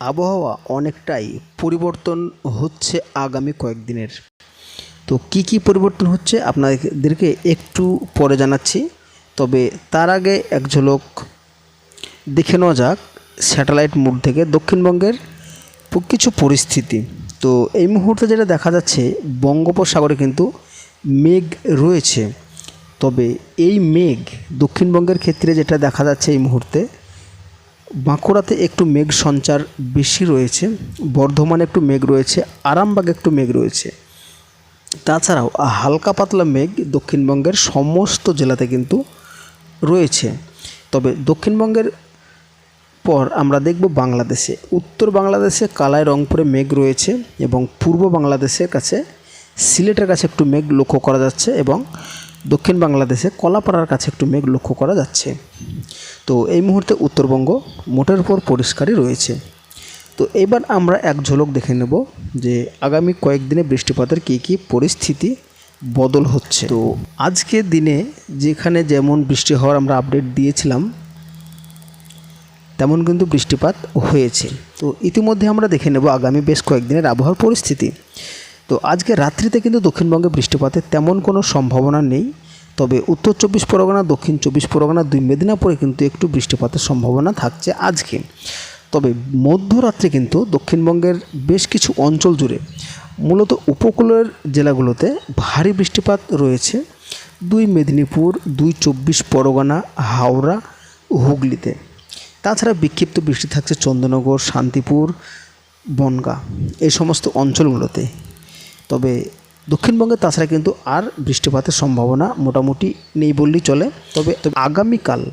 আবহাওয়া অনেকটাই পরিবর্তন হচ্ছে আগামী কয়েকদিনের। তো কি কি পরিবর্তন হচ্ছে আপনাদেরকে একটু পরে জানাচ্ছি, তবে তার আগে এক ঝলক দেখে নেওয়া যাক স্যাটেলাইট মোড থেকে দক্ষিণবঙ্গের কিছু পরিস্থিতি। তো এই মুহূর্তে যেটা দেখা যাচ্ছে, বঙ্গোপসাগরে কিন্তু মেঘ রয়েছে। তবে এই মেঘ দক্ষিণবঙ্গের ক্ষেত্রে যেটা দেখা যাচ্ছে এই মুহূর্তে বাঁকুড়াতে একটু মেঘ সঞ্চার বেশি রয়েছে, বর্ধমানে একটু মেঘ রয়েছে, আরামবাগে একটু মেঘ রয়েছে। তাছাড়াও হালকা পাতলা মেঘ দক্ষিণবঙ্গের সমস্ত জেলাতে কিন্তু রয়েছে। তবে দক্ষিণবঙ্গের পর আমরা দেখব বাংলাদেশে। উত্তর বাংলাদেশে কালাই রংপুরে মেঘ রয়েছে এবং পূর্ব বাংলাদেশের কাছে, সিলেটের কাছে একটু মেঘ লক্ষ্য করা যাচ্ছে এবং দক্ষিণ বাংলাদেশে কলাপাড়ার কাছে একটু মেঘ লক্ষ্য করা যাচ্ছে। তো এই মুহূর্তে উত্তরবঙ্গ মোটের উপর পরিষ্কারই রয়েছে। তো এবার আমরা এক ঝলক দেখে নেব যে আগামী কয়েকদিনে বৃষ্টিপাতের কী কী পরিস্থিতি বদল হচ্ছে। তো আজকের দিনে যেখানে যেমন বৃষ্টি হওয়ার আমরা আপডেট দিয়েছিলাম, তেমন কিন্তু বৃষ্টিপাত হয়েছে। তো ইতিমধ্যে আমরা দেখে নেব আগামী বেশ কয়েকদিনের আবহাওয়ার পরিস্থিতি। তো আজকে রাত্রিতে কিন্তু দক্ষিণবঙ্গে বৃষ্টিপাতের তেমন কোনো সম্ভাবনা নেই। তবে উত্তর চব্বিশ পরগনা, দক্ষিণ চব্বিশ পরগনা দুই মেদিনীপুরে কিন্তু একটু বৃষ্টিপাতের সম্ভাবনা থাকছে আজকে। তবে মধ্যরাত্রে কিন্তু দক্ষিণবঙ্গের বেশ কিছু অঞ্চল জুড়ে মূলত উপকূলের জেলাগুলোতে ভারী বৃষ্টিপাত রয়েছে। দুই মেদিনীপুর, দুই চব্বিশ পরগনা, হাওড়া, হুগলিতে। তাছাড়া বিক্ষিপ্ত বৃষ্টি থাকছে চন্দ্রনগর শান্তিপুর, বনগাঁ, এই সমস্ত অঞ্চলগুলোতে। তবে দক্ষিণবঙ্গে তাছাড়া কিন্তু আর বৃষ্টিপাতের সম্ভাবনা মোটামুটি নেই বললেই চলে। তবে আগামীকাল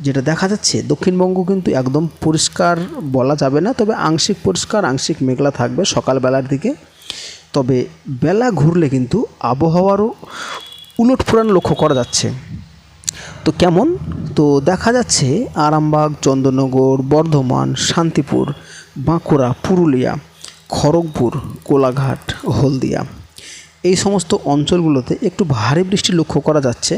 যেটা দেখা যাচ্ছে, দক্ষিণবঙ্গ কিন্তু একদম পরিষ্কার বলা যাবে না, তবে আংশিক পরিষ্কার, আংশিক মেঘলা থাকবে সকালবেলার দিকে। তবে বেলা ঘুরলে কিন্তু আবহাওয়ারও উলটফুরান লক্ষ্য করা যাচ্ছে। তো কেমন? তো দেখা যাচ্ছে আরামবাগ, চন্দ্রনগর, বর্ধমান, শান্তিপুর, বাঁকুড়া, পুরুলিয়া, খড়গপুর, কোলাঘাট, হলদিয়া। এই সমস্ত অঞ্চলগুলোতে একটু ভারী বৃষ্টি লক্ষ্য করা যাচ্ছে।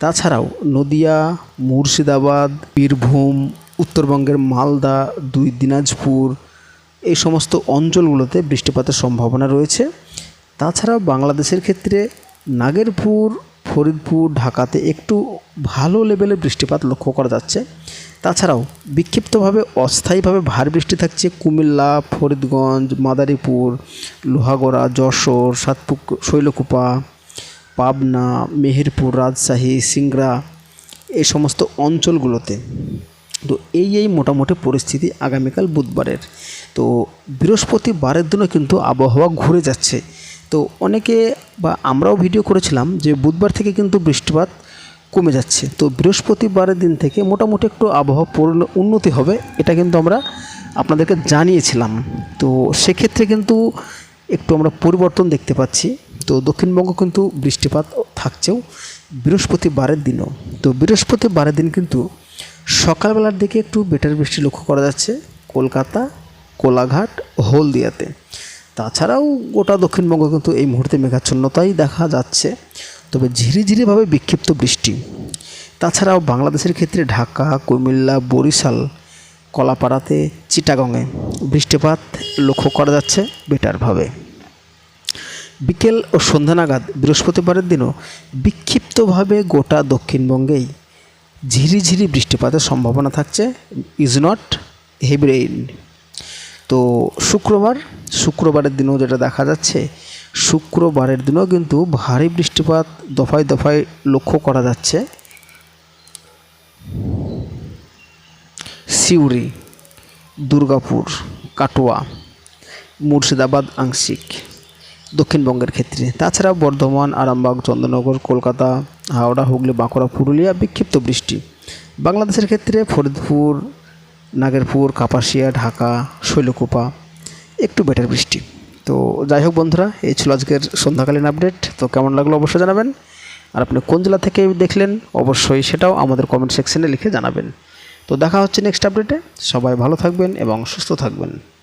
তাছাড়াও নদিয়া, মুর্শিদাবাদ, বীরভূম, উত্তরবঙ্গের মালদা, দুই দিনাজপুর, এই সমস্ত অঞ্চলগুলোতে বৃষ্টিপাতের সম্ভাবনা রয়েছে। তাছাড়াও বাংলাদেশের ক্ষেত্রে নাগেরপুর, ফরিদপুর, ঢাকাতে একটু ভালো লেভেলের বৃষ্টিপাত লক্ষ্য করা যাচ্ছে। তাছাড়াও বিক্ষিপ্তভাবে অস্থায়ীভাবে ভারী বৃষ্টি থাকছে কুমিল্লা, ফরিদগঞ্জ, মাদারীপুর, লোহাগড়া, যশোর, সাতপুক, শৈলকুপা, পাবনা, মেহেরপুর, রাজশাহী, সিংড়া এই সমস্ত অঞ্চলগুলোতে। তো এই এই মোটামুটি পরিস্থিতি আগামীকাল বুধবারের। তো বৃহস্পতিবারের দিনও কিন্তু আবহাওয়া ঘুরে যাচ্ছে। তো অনেকে বা আমরাও ভিডিও করেছিলাম যে বুধবার থেকে কিন্তু বৃষ্টিপাত কমে যাচ্ছে। তো বৃহস্পতিবারের দিন থেকে মোটামুটি একটু আবহাওয়া পরিণ- উন্নতি হবে, এটা কিন্তু আমরা আপনাদেরকে জানিয়েছিলাম। তো সেক্ষেত্রে কিন্তু একটু আমরা পরিবর্তন দেখতে পাচ্ছি। তো দক্ষিণবঙ্গ কিন্তু বৃষ্টিপাত থাকছেও বৃহস্পতিবারের দিনও। তো বৃহস্পতিবারের দিন কিন্তু সকালবেলার দিকে একটু বেটার বৃষ্টি লক্ষ্য করা যাচ্ছে, কলকাতা, কোলাঘাট, হলদিয়াতে। তাছাড়াও গোটা দক্ষিণবঙ্গ কিন্তু এই মুহূর্তে মেঘাচ্ছন্নতাই দেখা যাচ্ছে। তবে ঝিরিঝিরিভাবে বিক্ষিপ্ত বৃষ্টি। তাছাড়াও বাংলাদেশের ক্ষেত্রে ঢাকা, কুমিল্লা, বরিশাল, কলাপাড়াতে, চিটাগংয়ে বৃষ্টিপাত লক্ষ্য করা যাচ্ছে বেটারভাবে বিকেল ও সন্ধ্যা নাগাদ বৃহস্পতিবারের দিনও বিক্ষিপ্তভাবে গোটা দক্ষিণবঙ্গেই ঝিরিঝিরি বৃষ্টিপাতের সম্ভাবনা থাকছে। Is not heavy rain. তো শুক্রবার, শুক্রবারের দিনও যেটা দেখা যাচ্ছে শুক্রবারের দিনও কিন্তু ভারী বৃষ্টিপাত দফায় দফায় লক্ষ্য করা যাচ্ছে। সিউড়ি, দুর্গাপুর, কাটোয়া, মুর্শিদাবাদ, আংশিক, দক্ষিণবঙ্গের ক্ষেত্রে। তাছাড়া বর্ধমান, আরামবাগ, চন্দ্রনগর, কলকাতা, হাওড়া, হুগলি, বাঁকুড়া, পুরুলিয়া বিক্ষিপ্ত বৃষ্টি। বাংলাদেশের ক্ষেত্রে ফরিদপুর, নাগেরপুর, কাপাসিয়া, ঢাকা, শৈলকুপা একটু বেটার বৃষ্টি। তো যাই হোক বন্ধুরা, এই ছিল আজকের সন্ধ্যাকালীন আপডেট। তো কেমন লাগল অবশ্যই জানাবেন। আর আপনি কোন জেলা থেকে দেখলেন, অবশ্যই সেটাও আমাদের কমেন্ট সেকশনে লিখে জানাবেন। তো দেখা হচ্ছে নেক্সট আপডেটে সবাই ভালো থাকবেন এবং সুস্থ থাকবেন।